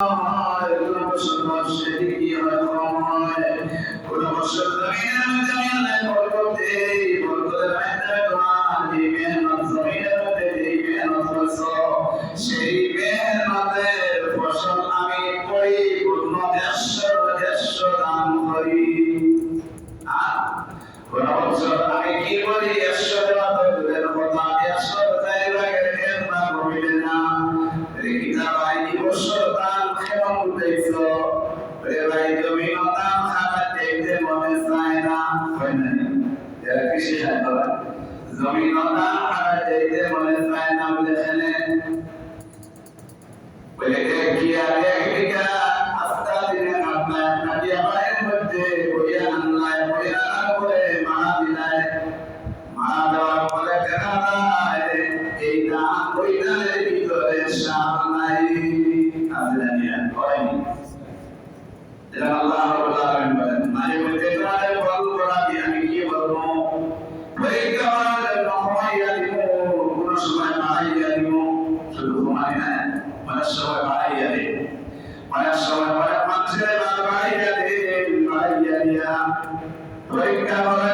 হয় কোন বছর শরীর হয় কোন হয় কোন বছর মাথা বলে পরীক্ষা হলে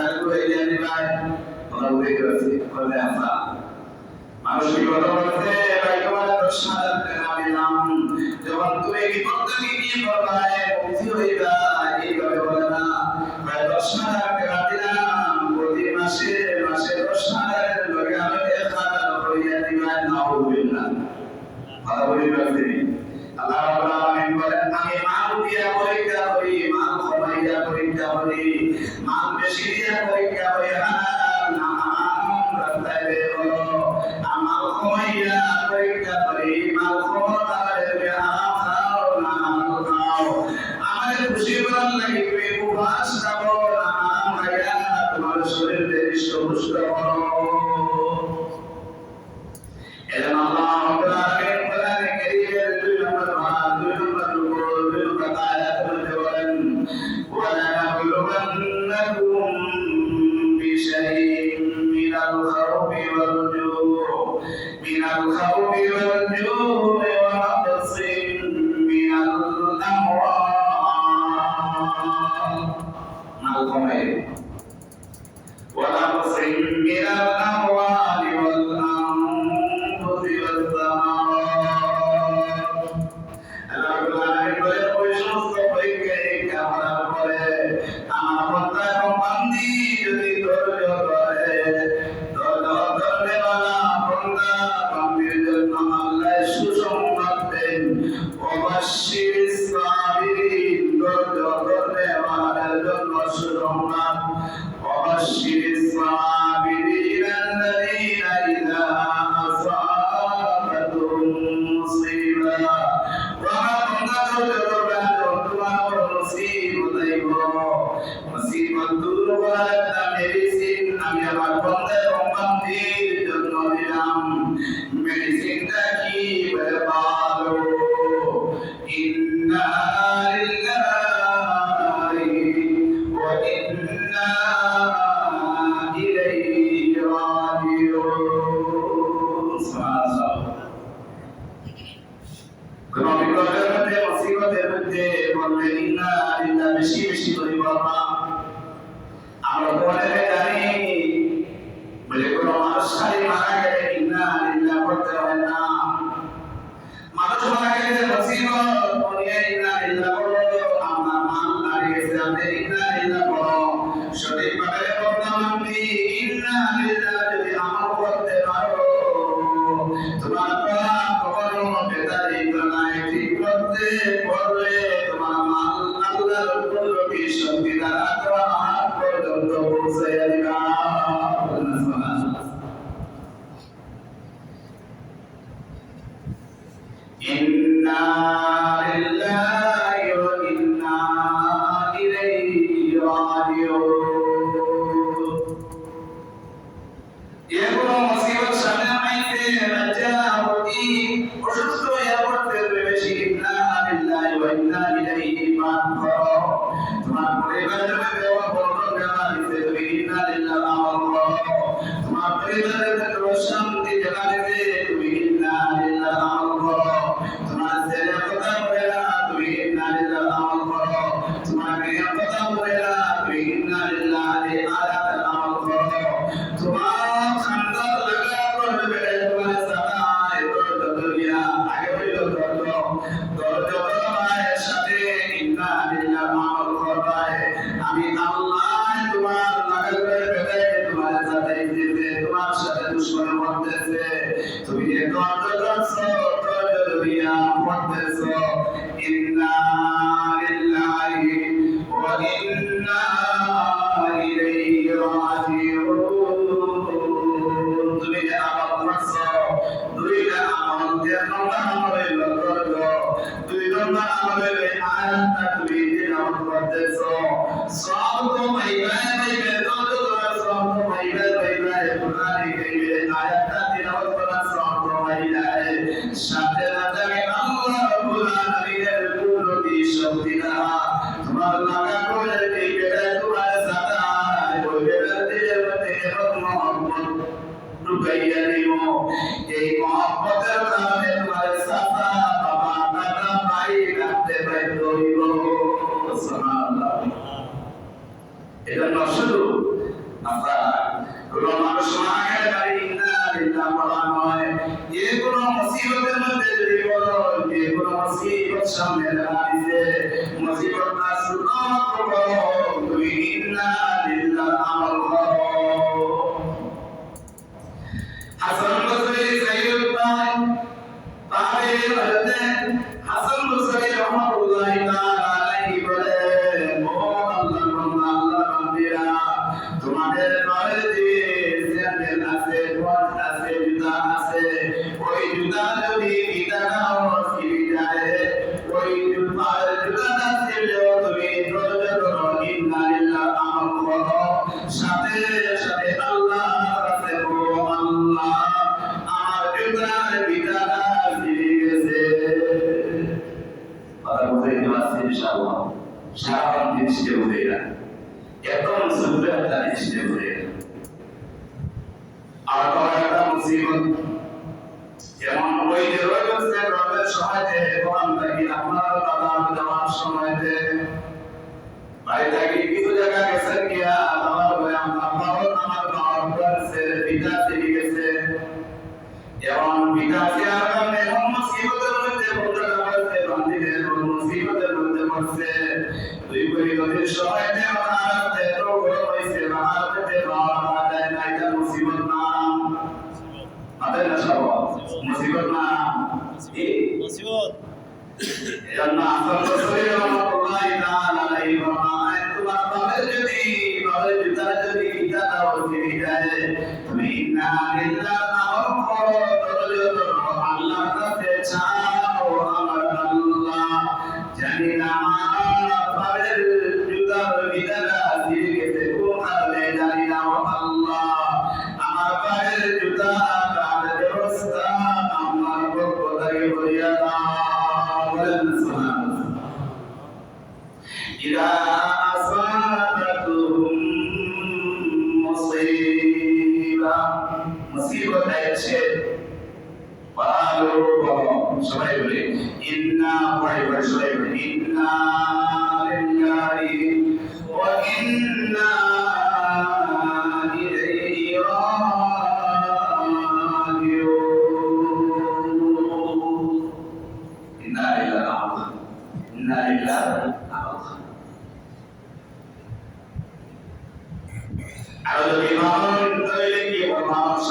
সারাগুলো এরিয়া নিবাই ওরা উড়ে গেছে কবে আসা বলতে বাইকবার প্রশ্ন পেলাম যখন তুমি বিপদ থেকে না প্রশ্ন পেলাম প্রতি মাসে last round. বুঝাইব মুসিবত দূর করার মেডিসিন আমি আমার বন্ধের উম্মতের জন্য দিলাম মেডিসিনটা কি বলে ভালো ইন্না দরজা القرآن الكريم الآيات التي نوصل الصراط إلى الشام Everybody মুসিবত না। মুসিবত এজন্য আসল তো শরীর ولا نفعنا إلى Thomas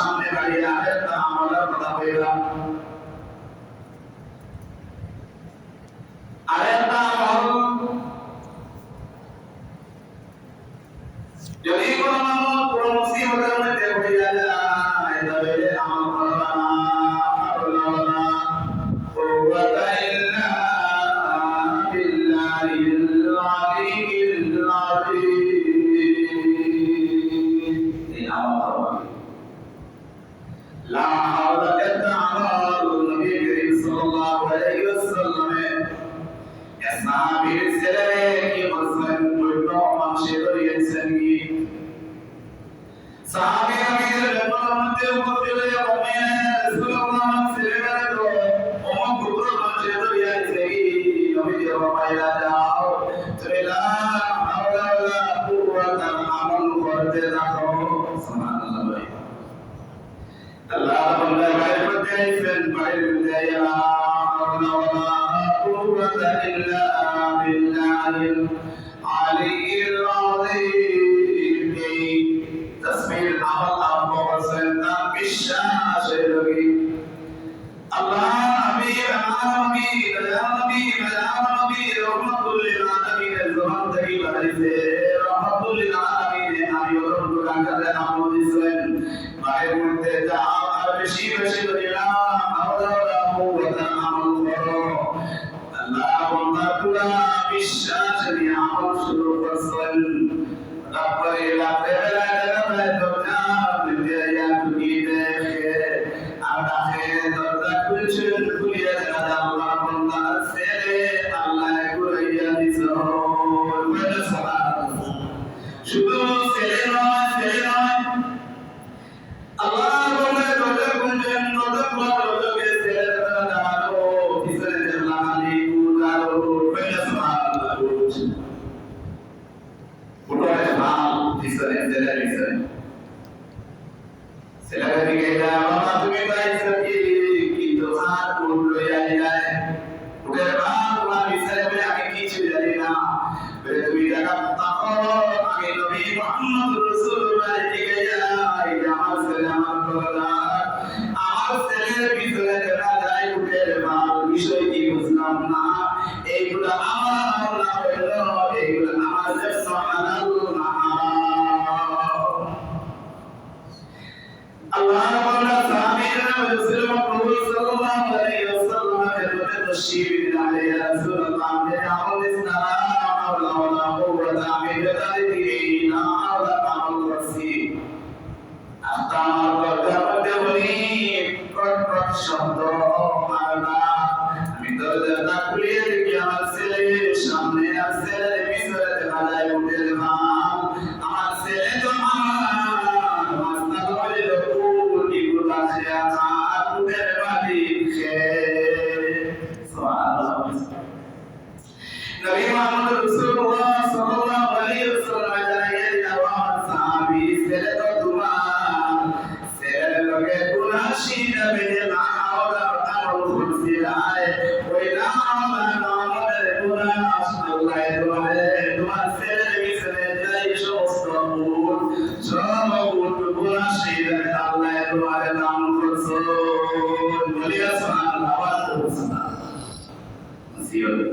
সাহাবীর ছেলেরে কি বলছেন? বৈঠক মানুষে ধরিয়েছেন العلي العظيم আমি অনুরোধ বাইরে মধ্যে যা Yeah.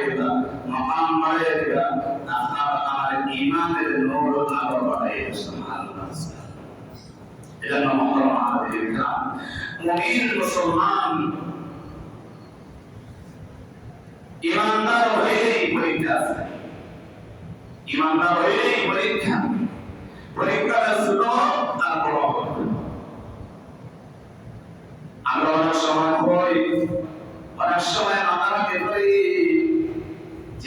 বাড়াইয়া মকাম বাড়াইয়া আপনার আমার ইমানের নূর আলো বাড়াইয়া সুবহানাল্লাহ এটা নম্বর মুমিন মুসলমান ইমানদার হয়েই পরীক্ষা ইমানদার হয়েই পরীক্ষা। পরীক্ষাটা ছোট তার বড় আমরা অনেক সময় হই অনেক সময় মাথার ভেতরে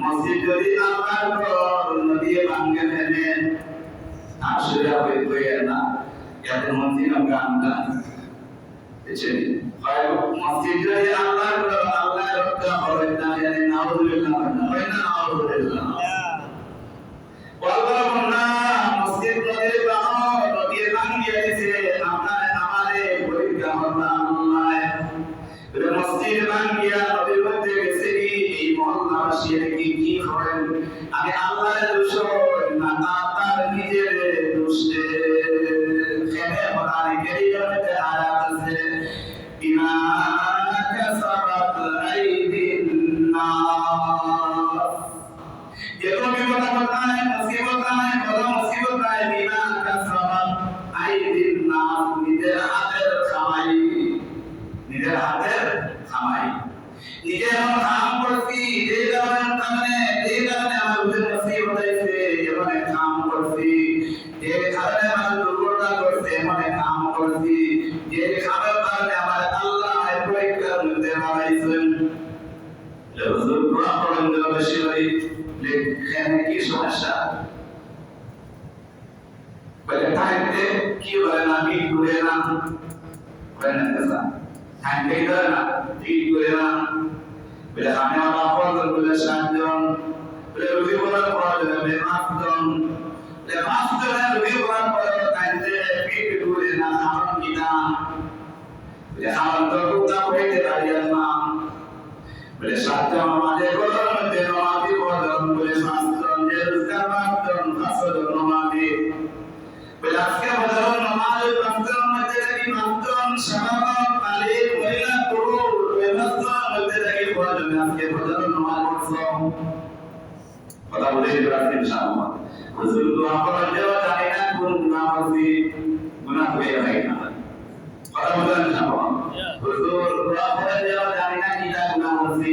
মসজিদ যদি আল্লাহর ঘর নদীয়ে ভাঙ্গে ফেলেন আসলে হবে কইয়ের না এত মসজিদ আমরা আন্দা এছে হয় মসজিদ যদি আল্লাহর ঘর আল্লাহর রক্ষা হয় না জানি নাউজুবিল্লাহ হয় না নাউজুবিল্লাহ। আল্লাহ আমার তো কোথা পেতে দাঁড়িয়ে না বলে সাথে আমাদের কথা মধ্যে নমাদি বদন বলে শাস্ত্রন যে রোজগার মাত্রন ফাসদ নমাদি বলে আজকে বদন নমাজ পাঁচজন মধ্যে থাকি পাঁচজন সামানত মালিক মহিলা পুরুষ ব্যবস্থার মধ্যে থাকি বদন আজকে বদন নমাজ পড়ছ কথা বলে ইব্রাহিম ইনশাআল্লাহ। হুজুর দোয়া করার দেওয়া জানি না কোন গুনাহ আছে হয়ে হয় না। হুজুর পুরা করে দেওয়া জানি না কি তার নাম আছে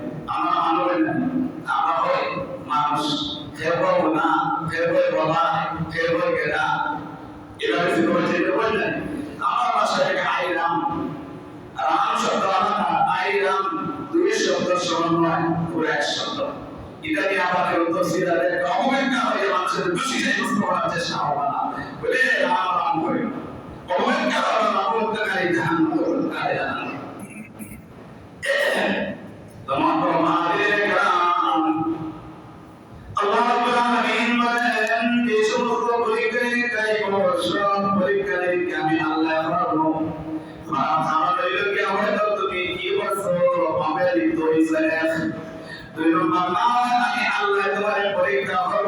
নয় পুরো আমাদের তফসিলাদের வேண்டாம்